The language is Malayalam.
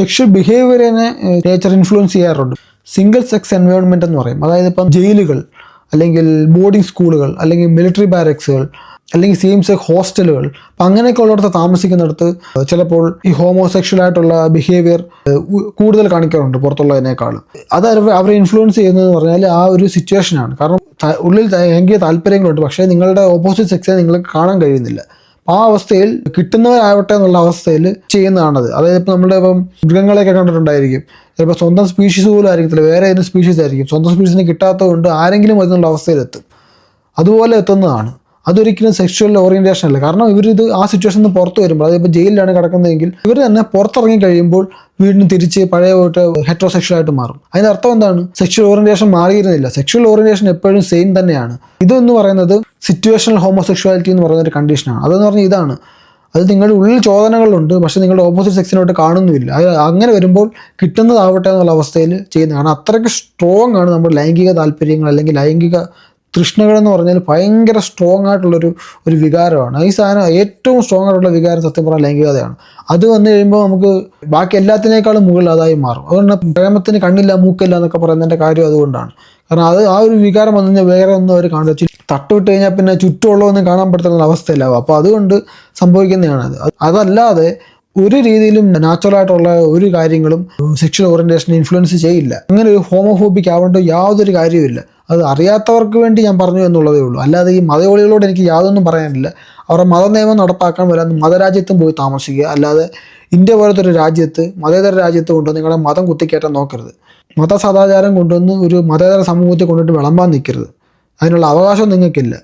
സെക്ഷൽ ബിഹേവിയറിനെ നേച്ചർ ഇൻഫ്ലുവൻസ് ചെയ്യാറുണ്ട്. സിംഗിൾ സെക്സ് എൻവയോൺമെന്റ് എന്ന് പറയും. അതായത് ഇപ്പം ജയിലുകൾ അല്ലെങ്കിൽ ബോർഡിംഗ് സ്കൂളുകൾ അല്ലെങ്കിൽ മിലിറ്ററി ബാരക്സുകൾ അല്ലെങ്കിൽ സെയിം സെക്സ് ഹോസ്റ്റലുകൾ അപ്പം അങ്ങനെയൊക്കെ ഉള്ളിടത്ത് താമസിക്കുന്നിടത്ത് ചിലപ്പോൾ ഈ ഹോമോസെക്ഷൽ ആയിട്ടുള്ള ബിഹേവിയർ കൂടുതൽ കാണിക്കാറുണ്ട് പുറത്തുള്ളതിനേക്കാൾ. അത് അവരെ ഇൻഫ്ലുവൻസ് ചെയ്യുന്നത് പറഞ്ഞാൽ ആ ഒരു സിറ്റുവേഷനാണ് കാരണം ഉള്ളിൽ ഭയങ്കര താല്പര്യങ്ങളുണ്ട്. പക്ഷേ നിങ്ങളുടെ ഓപ്പോസിറ്റ് സെക്സിനെ നിങ്ങൾക്ക് കാണാൻ കഴിയുന്നില്ല. ആ അവസ്ഥയിൽ കിട്ടുന്നവരാവട്ടെ എന്നുള്ള അവസ്ഥയിൽ ചെയ്യുന്നതാണത്. അതായത് ഇപ്പം നമ്മുടെ ഇപ്പം മൃഗങ്ങളെയൊക്കെ കണ്ടിട്ടുണ്ടായിരിക്കും. ചിലപ്പോൾ സ്വന്തം സ്പീഷീസ് പോലും ആയിരിക്കത്തില്ല. വേറെ ഏതെങ്കിലും സ്പീഷീസ് ആയിരിക്കും? സ്വന്തം സ്പീഷീസിന് കിട്ടാത്തതുകൊണ്ട് ആരെങ്കിലും അതിനുള്ള അവസ്ഥയിലെത്തും. അതുപോലെ എത്തുന്നതാണ്. അതൊരിക്കലും സെക്ഷൽ ഓറിയന്റേഷൻ അല്ല. കാരണം ഇവരിത് ആ സിറ്റുവേഷനിൽ നിന്ന് പുറത്ത് വരുമ്പോൾ അതിപ്പോൾ ജയിലിലാണ് കിടക്കുന്നതെങ്കിൽ ഇവർ തന്നെ പുറത്തിറങ്ങി കഴിയുമ്പോൾ വീണ്ടും തിരിച്ച് പഴയ പോയിട്ട് ഹെട്രോസെക്ഷൽ ആയിട്ട് മാറും. അതിന്റെ അർത്ഥം എന്താണ്? സെക്ഷൽ ഓറിയന്റേഷൻ മാറിയിരുന്നില്ല. സെക്ഷൽ ഓറിയന്റേഷൻ എപ്പോഴും സെയിം തന്നെയാണ്. ഇതെന്ന് പറയുന്നത് സിറ്റുവേഷണൽ ഹോമോസെക്ഷുവാലിറ്റി എന്ന് പറയുന്ന ഒരു കണ്ടീഷനാണ് അതെന്ന് പറഞ്ഞാൽ ഇതാണ്. അത് നിങ്ങളുടെ ഉള്ളിൽ ചോദനകളുണ്ട് പക്ഷെ നിങ്ങളുടെ ഓപ്പോസിറ്റ് സെക്സിനോട്ട് കാണുന്നില്ല അത് അങ്ങനെ വരുമ്പോൾ കിട്ടുന്നതാവട്ടെ എന്നുള്ള അവസ്ഥയിൽ ചെയ്യുന്നതാണ് അത്രയ്ക്ക് സ്ട്രോങ് ആണ് നമ്മുടെ ലൈംഗിക താല്പര്യങ്ങൾ അല്ലെങ്കിൽ ലൈംഗിക തൃഷ്ണകൾ എന്ന് പറഞ്ഞാൽ ഭയങ്കര സ്ട്രോങ് ആയിട്ടുള്ളൊരു ഒരു വികാരമാണ്. ഈ സാധനം ഏറ്റവും സ്ട്രോങ് ആയിട്ടുള്ള വികാരം സത്യം പറഞ്ഞാൽ ലൈംഗികതയാണ് അത് വന്നു കഴിയുമ്പോൾ നമുക്ക് ബാക്കി എല്ലാത്തിനേക്കാളും മുകളിൽ അതായി മാറും. അതുകൊണ്ട് പ്രേമത്തിന് കണ്ണില്ല മൂക്കില്ല എന്നൊക്കെ പറയുന്നതിന്റെ കാര്യം അതുകൊണ്ടാണ്. കാരണം അത് ആ ഒരു വികാരം വന്നു കഴിഞ്ഞാൽ വേറെ ഒന്നും അവർ കാണില്ല തട്ടുവിട്ട് കഴിഞ്ഞാൽ പിന്നെ ചുറ്റുമുള്ളതൊന്നും കാണാൻ പറ്റുന്ന അവസ്ഥയിലാവും. അപ്പോൾ അതുകൊണ്ട് സംഭവിക്കുന്നതാണ് അത് അതല്ലാതെ ഒരു രീതിയിലും നാച്ചുറൽ ആയിട്ടുള്ള ഒരു കാര്യങ്ങളും സെക്ഷൽ ഓറിയന്റേഷൻ ഇൻഫ്ലുവൻസ് ചെയ്യില്ല. അങ്ങനെ ഒരു ഹോമോഫോബിക് ആവേണ്ട യാതൊരു കാര്യവുമില്ല അത് അറിയാത്തവർക്ക് വേണ്ടി ഞാൻ പറഞ്ഞു എന്നുള്ളതേ ഉള്ളൂ. അല്ലാതെ ഈ മതയോളികളോട് എനിക്ക് യാതൊന്നും പറയാനില്ല. അവരുടെ മതനിയമം നടപ്പാക്കാൻ വരാൻ മതരാജ്യത്തും പോയി താമസിക്കുക. അല്ലാതെ ഇന്ത്യ പോലത്തെ ഒരു രാജ്യത്ത് മതേതര രാജ്യത്ത് കൊണ്ടുവന്ന് നിങ്ങളുടെ മതം കുത്തിക്കയറ്റാൻ നോക്കരുത്. മത സദാചാരം കൊണ്ടുവന്ന് ഒരു മതേതര സമൂഹത്തെ കൊണ്ടിട്ട് വിളമ്പാൻ നിൽക്കരുത്. അതിനുള്ള അവകാശം നിങ്ങൾക്കില്ല.